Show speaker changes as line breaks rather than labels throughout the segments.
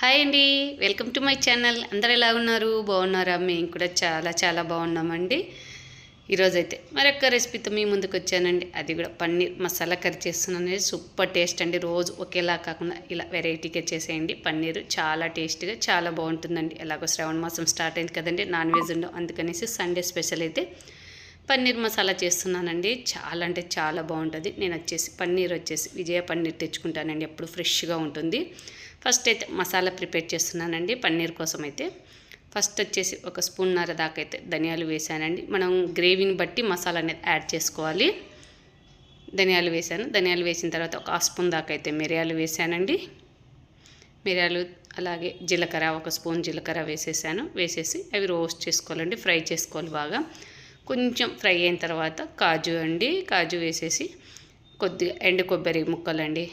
Hi అండి. Welcome to my channel. అందరు ఎలా ఉన్నారు? బాగున్నారా? మేము కూడా చాలా చాలా బాగున్నామండి. ఈరోజైతే మరొక రెసిపీతో మీ ముందుకు వచ్చానండి. అది కూడా పన్నీర్ మసాలా కర్రీ చేస్తున్నాను సూపర్ టేస్ట్ అండి. రోజు ఒకేలా కాకుండా ఇలా వెరైటీగా చేసేయండి. పన్నీరు చాలా టేస్ట్గా చాలా బాగుంటుందండి. ఎలాగో శ్రావణ మాసం స్టార్ట్ అయింది కదండి. నాన్ వెజ్ ఉండవు. అందుకనేసి సండే స్పెషల్ అయితే పన్నీర్ మసాలా చేస్తున్నానండి. చాలా అంటే చాలా బాగుంటుంది. నేను వచ్చేసి పన్నీర్ వచ్చేసి విజయ పన్నీర్ తెచ్చుకుంటానండి. ఎప్పుడు ఫ్రెష్గా ఉంటుంది. ఫస్ట్ అయితే మసాలా ప్రిపేర్ చేస్తున్నానండి పన్నీర్ కోసం అయితే ఫస్ట్ వచ్చేసి ఒక స్పూన్నర దాకా అయితే ధనియాలు వేసానండి. మనం గ్రేవీని బట్టి మసాలా అనేది యాడ్ చేసుకోవాలి. ధనియాలు వేసాను. ధనియాలు వేసిన తర్వాత ఒక హాఫ్ స్పూన్ దాకా అయితే మిరియాలు వేసానండి. మిరియాలు అలాగే జీలకర్ర ఒక స్పూన్ జీలకర్ర వేసేసాను. వేసేసి అవి రోస్ట్ చేసుకోవాలండి. ఫ్రై చేసుకోవాలి బాగా. కొంచెం ఫ్రై అయిన తర్వాత కాజు అండి. కాజు వేసేసి కొద్దిగా ఎండు కొబ్బరి ముక్కలండి.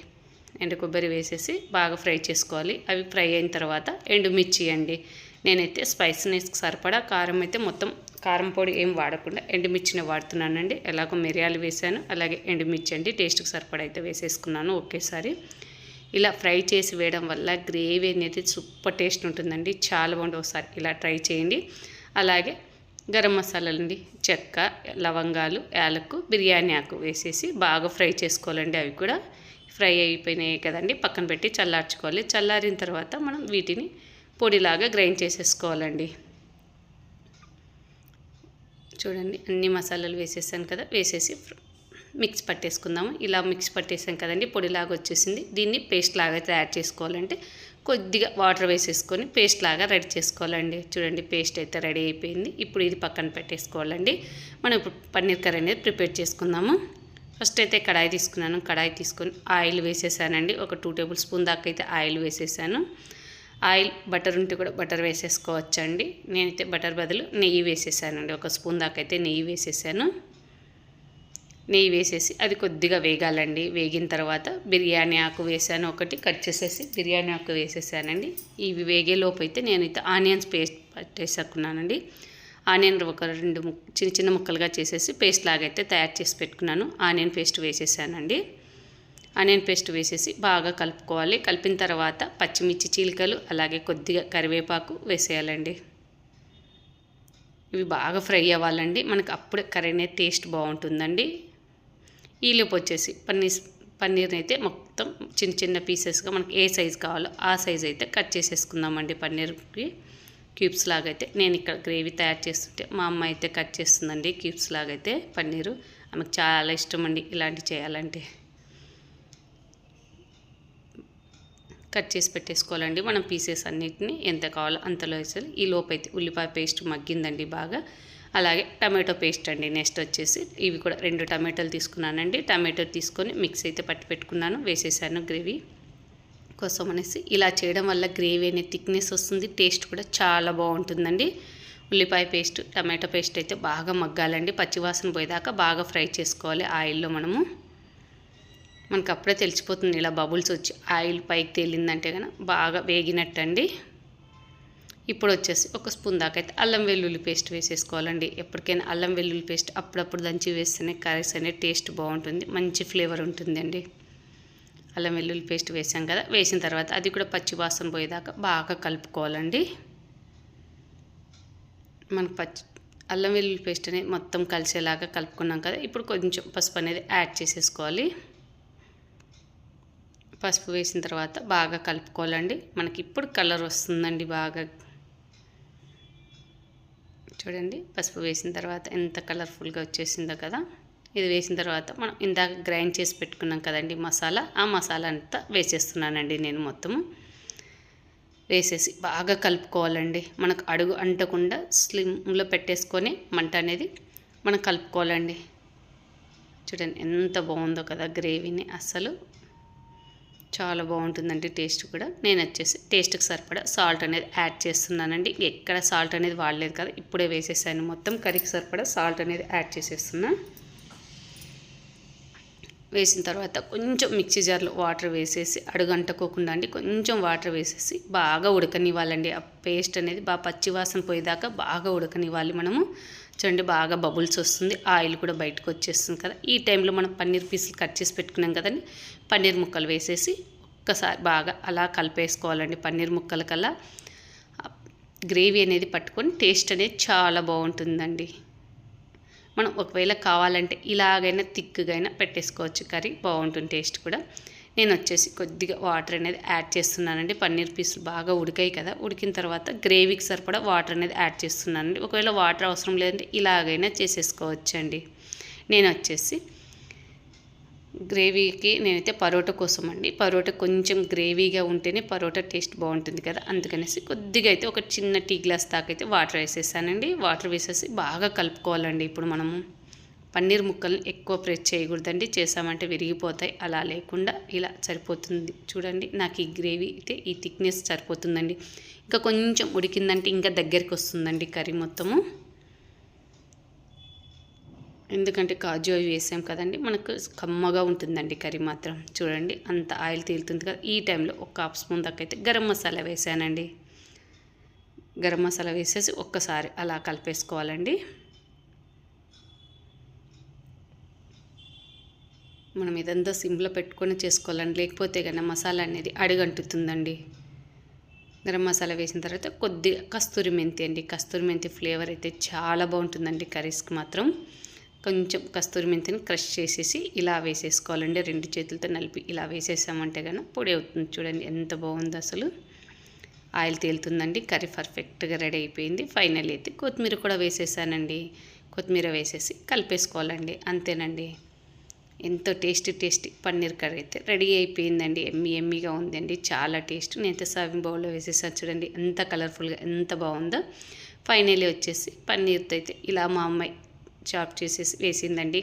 ఎండు కొబ్బరి వేసేసి బాగా ఫ్రై చేసుకోవాలి. అవి ఫ్రై అయిన తర్వాత ఎండుమిర్చి అండి. నేనైతే స్పైసీనెస్కి సరిపడా కారం అయితే మొత్తం కారం పొడి ఏం వాడకుండా ఎండుమిర్చిని వాడుతున్నానండి. ఎలాగో మిరియాలు వేసాను అలాగే ఎండుమిర్చి అండి. టేస్ట్కి సరిపడా అయితే వేసేసుకున్నాను ఒకేసారి. ఇలా ఫ్రై చేసి వేయడం వల్ల గ్రేవీ అనేది సూపర్ టేస్ట్ ఉంటుందండి. చాలా బాగుంటుంది. ఒకసారి ఇలా ట్రై చేయండి. అలాగే గరం మసాలాలు అండి చెక్క లవంగాలు యాలకు బిర్యానీ ఆకు వేసేసి బాగా ఫ్రై చేసుకోవాలండి అవి కూడా. ఫ్రై అయిపోయినాయి కదండి. పక్కన పెట్టి చల్లార్చుకోవాలి. చల్లారిన తర్వాత మనం వీటిని పొడిలాగా గ్రైండ్ చేసేసుకోవాలండి. చూడండి అన్ని మసాలాలు వేసేసాను కదా. వేసేసి మిక్స్ పట్టేసుకుందాము. ఇలా మిక్స్ పట్టేసాం కదండి పొడిలాగా వచ్చేసింది. దీన్ని పేస్ట్ లాగా తయారు చేసుకోవాలంటే కొద్దిగా వాటర్ వేసేసుకొని పేస్ట్ లాగా రెడీ చేసుకోవాలండి. చూడండి పేస్ట్ అయితే రెడీ అయిపోయింది. ఇప్పుడు ఇది పక్కన పెట్టేసుకోవాలండి. మనం ఇప్పుడు పన్నీర్ కర్రీ అనేది ప్రిపేర్ చేసుకుందాము. ఫస్ట్ అయితే కడాయి తీసుకున్నాను. కడాయి తీసుకొని ఆయిల్ వేసేసానండి. ఒక టూ టేబుల్ స్పూన్ దాకా అయితే ఆయిల్ వేసేసాను. ఆయిల్ బటర్ ఉంటే కూడా బటర్ వేసేసుకోవచ్చండి. నేనైతే బటర్ బదులు నెయ్యి వేసేసానండి. ఒక స్పూన్ దాకా అయితే నెయ్యి వేసేసాను. నెయ్యి వేసేసి అది కొద్దిగా వేగాలండి. వేగిన తర్వాత బిర్యానీ ఆకు వేసాను ఒకటి కట్ చేసేసి బిర్యానీ ఆకు వేసేసానండి. ఇవి వేగేలోపు అయితే నేనైతే ఆనియన్స్ పేస్ట్ పట్టేసుకున్నానండి. ఆనియన్ ఒక రెండు చిన్న చిన్న ముక్కలుగా చేసేసి పేస్ట్ లాగైతే తయారు చేసి పెట్టుకున్నాను. ఆనియన్ పేస్ట్ వేసేసానండి. ఆనియన్ పేస్ట్ వేసేసి బాగా కలుపుకోవాలి. కలిపిన తర్వాత పచ్చిమిర్చి చీలికలు అలాగే కొద్దిగా కరివేపాకు వేసేయాలండి. ఇవి బాగా ఫ్రై అవ్వాలండి. మనకి అప్పుడే కర్రీ అనేది టేస్ట్ బాగుంటుందండి. ఈలోపు వచ్చేసి పన్నీర్ పన్నీర్ని అయితే మొత్తం చిన్న చిన్న పీసెస్గా మనకి ఏ సైజు కావాలో ఆ సైజ్ అయితే కట్ చేసేసుకుందామండి పన్నీర్కి. క్యూబ్స్ లాగైతే నేను ఇక్కడ గ్రేవీ తయారు చేస్తుంటే మా అమ్మ అయితే కట్ చేస్తుందండి క్యూబ్స్ లాగైతే పన్నీరు. ఆమెకు చాలా ఇష్టం అండి ఇలాంటివి చేయాలంటే. కట్ చేసి పెట్టేసుకోవాలండి. మనం పీసెస్ అన్నిటిని ఎంత కావాలో అంతలో వేసాలి ఈ లోపు అయితే ఉల్లిపాయ పేస్ట్ మగ్గిందండి బాగా. అలాగే టమాటో పేస్ట్ అండి. నెక్స్ట్ వచ్చేసి ఇవి కూడా రెండు టమాటోలు తీసుకున్నానండి. టమాటో తీసుకొని మిక్స్ అయితే పట్టి పెట్టుకున్నాను. వేసేసాను గ్రేవీ కోసం అనేసి. ఇలా చేయడం వల్ల గ్రేవీ అనే థిక్నెస్ వస్తుంది. టేస్ట్ కూడా చాలా బాగుంటుందండి. ఉల్లిపాయ పేస్ట్ టమాటో పేస్ట్ అయితే బాగా మగ్గాలండి. పచ్చివాసన పోయేదాకా బాగా ఫ్రై చేసుకోవాలి ఆయిల్లో మనము. మనకు అప్పుడే తెలిసిపోతుంది. ఇలా బబుల్స్ వచ్చి ఆయిల్ పైకి తేలిందంటే కనుక బాగా వేగినట్టండి. ఇప్పుడు వచ్చేసి ఒక స్పూన్ దాకా అయితే అల్లం వెల్లుల్లి పేస్ట్ వేసేసుకోవాలండి. ఎప్పటికైనా అల్లం వెల్లుల్లి పేస్ట్ అప్పుడప్పుడు దంచి వేస్తేనే కర్రీస్ అనేది టేస్ట్ బాగుంటుంది మంచి ఫ్లేవర్ ఉంటుందండి. అల్లం వెల్లుల్లి పేస్ట్ వేసాం కదా వేసిన తర్వాత అది కూడా పచ్చి వాసన పోయేదాకా బాగా కలుపుకోవాలండి. మనకు పచ్చి అల్లం వెల్లుల్లి పేస్ట్ అనేది మొత్తం కలిసేలాగా కలుపుకున్నాం కదా ఇప్పుడు కొంచెం పసుపు అనేది యాడ్ చేసేసుకోవాలి. పసుపు వేసిన తర్వాత బాగా కలుపుకోవాలండి. మనకి ఇప్పుడు కలర్ వస్తుందండి బాగా. చూడండి పసుపు వేసిన తర్వాత ఎంత కలర్ఫుల్గా వచ్చేసిందో కదా. ఇది వేసిన తర్వాత మనం ఇందాక గ్రైండ్ చేసి పెట్టుకున్నాం కదండి మసాలా. ఆ మసాలా అంతా వేసేస్తున్నానండి నేను మొత్తము. వేసేసి బాగా కలుపుకోవాలండి. మనకు అడుగు అంటకుండా స్లిమ్లో పెట్టేసుకొని మంట అనేది మనం కలుపుకోవాలండి. చూడండి ఎంత బాగుందో కదా గ్రేవీని అసలు. చాలా బాగుంటుందండి టేస్ట్ కూడా. నేను వచ్చేసి టేస్ట్కి సరిపడా సాల్ట్ అనేది యాడ్ చేస్తున్నానండి. ఎక్కడ సాల్ట్ అనేది వాడలేదు కదా ఇప్పుడే వేసేసాను. మొత్తం కర్రీకి సరిపడా సాల్ట్ అనేది యాడ్ చేసేస్తున్నా. వేసిన తర్వాత కొంచెం మిక్సీ జార్లో వాటర్ వేసేసి అడుగంటకోకుండా అండి కొంచెం వాటర్ వేసేసి బాగా ఉడకనివ్వాలండి. ఆ పేస్ట్ అనేది బాగా పచ్చివాసన పోయేదాకా బాగా ఉడకనివ్వాలి మనము. చూడండి బాగా బబుల్స్ వస్తుంది. ఆయిల్ కూడా బయటకు వచ్చేస్తుంది కదా. ఈ టైంలో మనం పన్నీర్ పీసులు కట్ చేసి పెట్టుకున్నాం కదండి. పన్నీర్ ముక్కలు వేసేసి ఒక్కసారి బాగా అలా కలిపేసుకోవాలండి పన్నీర్ ముక్కల కల్లా గ్రేవీ అనేది పట్టుకొని టేస్ట్ అనేది చాలా బాగుంటుందండి. మనం ఒకవేళ కావాలంటే ఇలాగైనా థిక్గా పెట్టేసుకోవచ్చు కర్రీ. బాగుంటుంది టేస్ట్ కూడా. నేను వచ్చేసి కొద్దిగా వాటర్ అనేది యాడ్ చేస్తున్నానండి. పన్నీర్ పీసులు బాగా ఉడికాయి కదా. ఉడికిన తర్వాత గ్రేవీకి సరిపడా వాటర్ అనేది యాడ్ చేస్తున్నానండి. ఒకవేళ వాటర్ అవసరం లేదంటే ఇలాగైనా చేసేసుకోవచ్చండి. నేను వచ్చేసి గ్రేవీకి నేనైతే పరోటా కోసం అండి పరోటా కొంచెం గ్రేవీగా ఉంటేనే పరోటా టేస్ట్ బాగుంటుంది కదా. అందుకనేసి కొద్దిగా అయితే ఒక చిన్న టీ గ్లాస్ దాకా అయితే వాటర్ వేసేసానండి. వాటర్ వేసేసి బాగా కలుపుకోవాలండి ఇప్పుడు మనము. పన్నీర్ ముక్కల్ని ఎక్కువ ప్రెస్ చేయకూడదండి. చేసామంటే విరిగిపోతాయి. అలా లేకుండా ఇలా సరిపోతుంది. చూడండి నాకు ఈ గ్రేవీ అయితే ఈ థిక్నెస్ సరిపోతుందండి. ఇంకా కొంచెం ఉడికిందంటే ఇంకా దగ్గరికి వస్తుందండి కర్రీ మొత్తము. ఎందుకంటే కాజు అవి వేసాం కదండి మనకు కమ్మగా ఉంటుందండి కర్రీ మాత్రం. చూడండి అంత ఆయిల్ తేలుతుంది కదా. ఈ టైంలో ఒక హాఫ్ స్పూన్ దాకా అయితే గరం మసాలా వేసానండి. గరం మసాలా వేసేసి ఒక్కసారి అలా కలిపేసుకోవాలండి. మనం ఇదంతా సిమ్లో పెట్టుకొని చేసుకోవాలండి లేకపోతే కానీ మసాలా అనేది అడుగంటుతుందండి. గరం మసాలా వేసిన తర్వాత కొద్దిగా కస్తూరి మెంతి అండి. కస్తూరి మెంతి ఫ్లేవర్ అయితే చాలా బాగుంటుందండి కర్రీస్కి మాత్రం. కొంచెం కస్తూరి మెంతిని క్రష్ చేసేసి ఇలా వేసేసుకోవాలండి. రెండు చేతులతో నలిపి ఇలా వేసేసామంటే కనుక పొడి అవుతుంది. చూడండి ఎంత బాగుంది అసలు. ఆయిల్ తేలుతుందండి. కర్రీ పర్ఫెక్ట్గా రెడీ అయిపోయింది. ఫైనల్ అయితే కొత్తిమీర కూడా వేసేసానండి. కొత్తిమీర వేసేసి కలిపేసుకోవాలండి. అంతేనండి. ఎంతో టేస్టీ టేస్టీ పన్నీర్ కర్రీ అయితే రెడీ అయిపోయిందండి. ఎమ్మి ఎమ్మిగా ఉందండి. చాలా టేస్ట్. నేనైతే సర్వింగ్ బౌల్లో వేసేసాను చూడండి. ఎంత కలర్ఫుల్గా ఎంత బాగుందో. ఫైనలీ వచ్చేసి పన్నీర్తో అయితే ఇలా మా అమ్మాయి చాప్ చేసేసి వేసిందండి.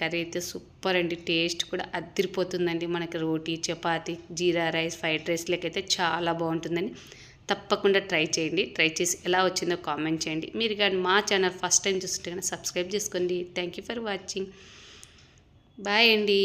కర్రీ అయితే సూపర్ అండి. టేస్ట్ కూడా అదిరిపోతుందండి. మనకి రోటీ chapati jeera rice fried rice లెక్కైతే చాలా బాగుంటుందండి. తప్పకుండా ట్రై చేయండి. ట్రై చేసి ఎలా వచ్చిందో కామెంట్ చేయండి. మీరు కానీ మా ఛానల్ ఫస్ట్ టైం చూస్తుంటే కానీ సబ్స్క్రైబ్ చేసుకోండి. Thank you for watching. Bye అండి.